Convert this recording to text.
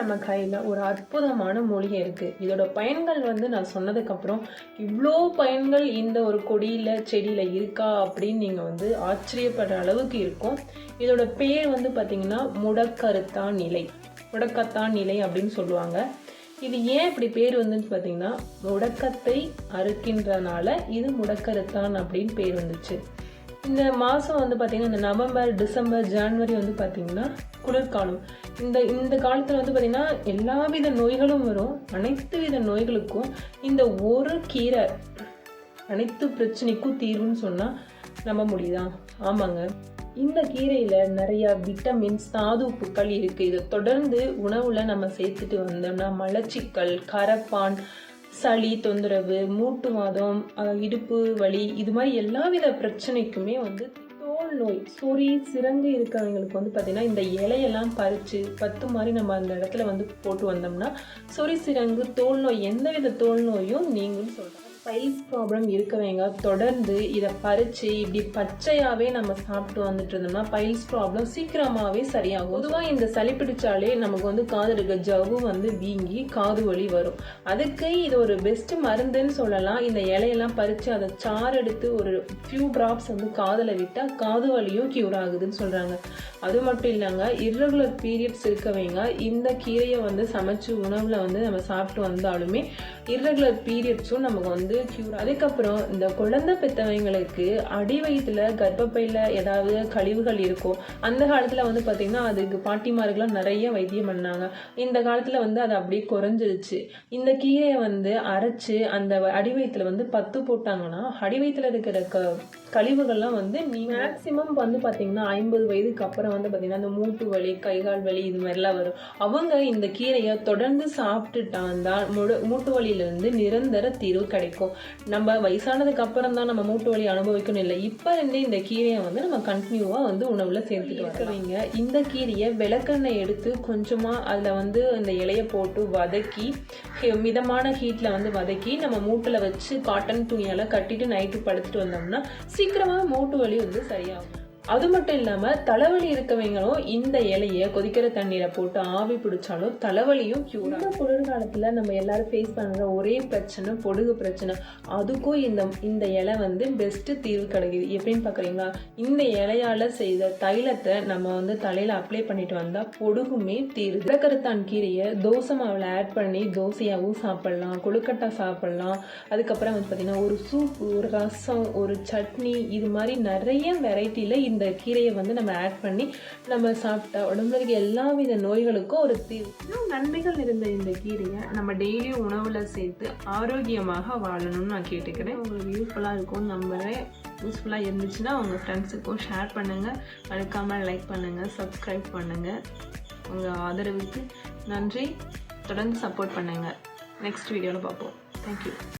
நம்ம கையில் ஒரு அற்புதமான மூலிகை இருக்குது இதோட பயன்கள் வந்து நான் சொன்னதுக்கப்புறம் இவ்வளோ பயன்கள் இந்த ஒரு கொடியில் செடியில் இருக்கா அப்படின்னு நீங்கள் வந்து ஆச்சரியப்படுற அளவுக்கு இருக்கும். இதோட பேர் வந்து பார்த்திங்கன்னா முடக்கருத்தான் நிலை. முடக்கத்தான் நிலை அப்படின்னு சொல்லுவாங்க. இது ஏன் இப்படி பேர் வந்துச்சு பார்த்தீங்கன்னா முடக்கத்தை அறுக்கின்றனால இது முடக்கருத்தான் அப்படின்னு பேர் வந்துச்சு. இந்த மாதம் வந்து பார்த்திங்கன்னா இந்த நவம்பர் டிசம்பர் ஜான்வரி வந்து பார்த்திங்கன்னா குளிர்காலம். இந்த இந்த காலத்தில் வந்து பார்த்திங்கன்னா எல்லா வித நோய்களும் வரும். அனைத்து வித நோய்களுக்கும் இந்த ஒரு கீரை அனைத்து பிரச்சனைக்கும் தீர்வுன்னு சொன்னால் நம்ப முடியுதா ஆமாங்க. இந்த கீரையில் நிறைய விட்டமின்ஸ் தாதுப்புக்கள் இருக்குது இதை தொடர்ந்து உணவில் நம்ம சேர்த்துட்டு வந்தோம்னா மலச்சிக்கல் கரப்பான் சளி தொந்தரவு மூட்டு வாதம் இடுப்பு வலி இது மாதிரி எல்லா வித பிரச்சனைக்குமே வந்து தோல் நோய் சொறி சிறங்கு இருக்கிறவங்களுக்கு வந்து பார்த்திங்கன்னா இந்த இலையெல்லாம் பறித்து பத்து மாதிரி நம்ம அந்த இடத்துல வந்து போட்டு வந்தோம்னா சொறி சிறங்கு தோல் நோய் எந்த வித தோல் நோயும் நீங்களும் சொல்கிறாங்க பைல்ஸ் ப்ராப்ளம் இருக்கவங்க. தொடர்ந்து இதை பறித்து இப்படி பச்சையாகவே நம்ம சாப்பிட்டு வந்துட்டு இருந்தோம்னா பைல்ஸ் ப்ராப்ளம் சீக்கிரமாகவே சரியாகும். பொதுவாக இந்த சளி பிடிச்சாலே நமக்கு வந்து காது இருக்க ஜவ்வு வந்து வீங்கி காது வலி வரும். அதுக்கு இது ஒரு பெஸ்ட் மருந்துன்னு சொல்லலாம். இந்த இலையெல்லாம் பறித்து அதை சாறு எடுத்து ஒரு ஃபியூ ட்ராப்ஸ் வந்து காதில் விட்டால் காது வலியும் க்யூர் ஆகுதுன்னு சொல்கிறாங்க அது மட்டும் இல்லைங்க இர்ரெகுலர் பீரியட்ஸ் இருக்கவங்க. இந்த கீரையை வந்து சமைச்சு உணவில் வந்து நம்ம சாப்பிட்டு வந்தாலுமே இர்ரெகுலர் பீரியட்ஸும் நமக்கு வந்து க்யூர் அதுக்கப்புறம் இந்த குழந்தை பெற்றவங்களுக்கு அடி வயிற்றுல கர்ப்பப்பையில் ஏதாவது கழிவுகள் இருக்கும். அந்த காலத்தில் வந்து பார்த்திங்கன்னா அதுக்கு பாட்டிமார்கள்லாம் நிறைய வைத்தியம் பண்ணாங்க. இந்த காலத்தில் வந்து அது அப்படியே குறைஞ்சிருச்சு. இந்த கீரையை வந்து அரைச்சு அந்த அடி வயிற்றுல வந்து பத்து போட்டாங்கன்னா அடி வயிற்றுல இருக்கிற க கழிவுகள்லாம் வந்து நீ மேக்ஸிமம் வந்து பார்த்தீங்கன்னா ஐம்பது வயதுக்கு அப்புறம் வந்து பார்த்தீங்கன்னா அந்த மூட்டு வலி கைகால் வலி இது மாதிரிலாம் வரும். அவங்க இந்த கீரையை தொடர்ந்து சாப்பிட்டுட்டாந்தா தான் மூட்டு வலியிலேருந்து நிரந்தர தீர்வு கிடைக்கும். நம்ம வயசானதுக்கு அப்புறம் தான் நம்ம மூட்டு வலி அனுபவிக்கணும் இல்லை. இப்போ இருந்தே இந்த கீரையை வந்து நம்ம கண்டினியூவாக வந்து உணவில் சேர்த்துட்டு வரவங்க இந்த கீரையை விளக்கெண்ணெய் எடுத்து கொஞ்சமாக அதில் வந்து இந்த இலையை போட்டு வதக்கி மிதமான ஹீட்டில் வந்து வதக்கி நம்ம மூட்டில் வச்சு காட்டன் துணியால் கட்டிட்டு நைட்டு படுத்துட்டு வந்தோம்னா சீக்கிரமாக மூட்டு வலி வந்து சரியாகும். அது மட்டும் இல்லாமல் தலைவலி இருக்கவங்களும் இந்த இலையை கொதிக்கிற தண்ணீரை போட்டு ஆவி பிடிச்சாலும் தலைவலியும் க்யூர் இந்த குளிர்காலத்தில் நம்ம எல்லாரும் ஃபேஸ் பண்ணுற ஒரே பிரச்சனை பொடுகு பிரச்சனை. அதுக்கும் இந்த இந்த இலை வந்து பெஸ்ட்டு தீர்வு கிடைக்குது. எப்படின்னு பார்க்குறீங்களா? இந்த இலையால் செய்த தைலத்தை நம்ம வந்து தலையில் அப்ளை பண்ணிட்டு வந்தால் பொடுகுமே தீருது. இலக்கருத்தான் கீரையை தோசை மாவில் ஆட் பண்ணி தோசையாகவும் சாப்பிட்லாம் கொழுக்கட்டை சாப்பிட்லாம். அதுக்கப்புறம் வந்து பார்த்திங்கன்னா ஒரு சூப் ஒரு ரசம் ஒரு சட்னி இது மாதிரி நிறைய வெரைட்டியில் இந்த கீரையை வந்து நம்ம ஆட் பண்ணி நம்ம சாப்பிட்டா உடம்புல இருக்க எல்லா வித நோய்களுக்கும் ஒரு தீர்வு நன்மைகள் இருந்த இந்த கீரையை நம்ம டெய்லியும் உணவில் சேர்த்து ஆரோக்கியமாக வாழணும்னு நான் கேட்டுக்கிறேன். உங்களுக்கு யூஸ்ஃபுல்லாக இருக்கும் நம்புறேன். யூஸ்ஃபுல்லாக இருந்துச்சுன்னா உங்கள் ஃப்ரெண்ட்ஸுக்கும் ஷேர் பண்ணுங்கள் மறக்காமல் லைக் பண்ணுங்கள் சப்ஸ்கிரைப் பண்ணுங்கள் உங்கள் ஆதரவுக்கு நன்றி. தொடர்ந்து சப்போர்ட் பண்ணுங்கள் நெக்ஸ்ட் வீடியோவில் பார்ப்போம். தேங்க்யூ